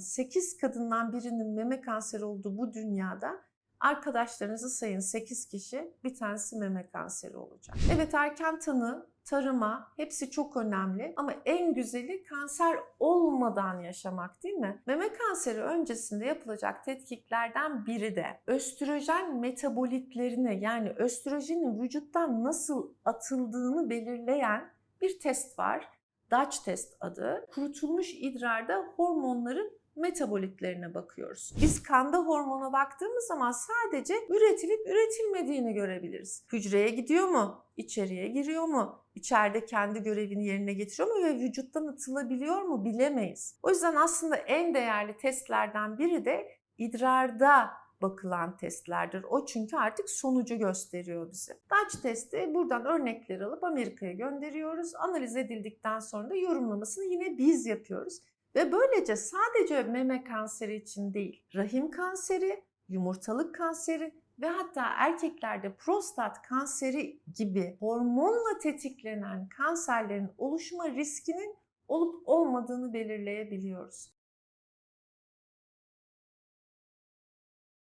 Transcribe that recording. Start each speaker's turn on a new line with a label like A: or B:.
A: 8 kadından birinin meme kanseri olduğu bu dünyada arkadaşlarınızı sayın 8 kişi bir tanesi meme kanseri olacak. Evet erken tanı, tarıma hepsi çok önemli ama en güzeli kanser olmadan yaşamak değil mi? Meme kanseri öncesinde yapılacak tetkiklerden biri de östrojen metabolitlerini yani östrojenin vücuttan nasıl atıldığını belirleyen bir test var. Dutch test adı. Kurutulmuş idrarda hormonların metabolitlerine bakıyoruz. Biz kanda hormona baktığımız zaman sadece üretilip üretilmediğini görebiliriz. Hücreye gidiyor mu? İçeriye giriyor mu? İçeride kendi görevini yerine getiriyor mu ve vücuttan atılabiliyor mu bilemeyiz. O yüzden aslında en değerli testlerden biri de idrarda bakılan testlerdir. O çünkü artık sonucu gösteriyor bize. Dutch testi buradan örnekler alıp Amerika'ya gönderiyoruz. Analiz edildikten sonra da yorumlamasını yine biz yapıyoruz. Ve böylece sadece meme kanseri için değil, rahim kanseri, yumurtalık kanseri ve hatta erkeklerde prostat kanseri gibi hormonla tetiklenen kanserlerin oluşma riskinin olup olmadığını belirleyebiliyoruz.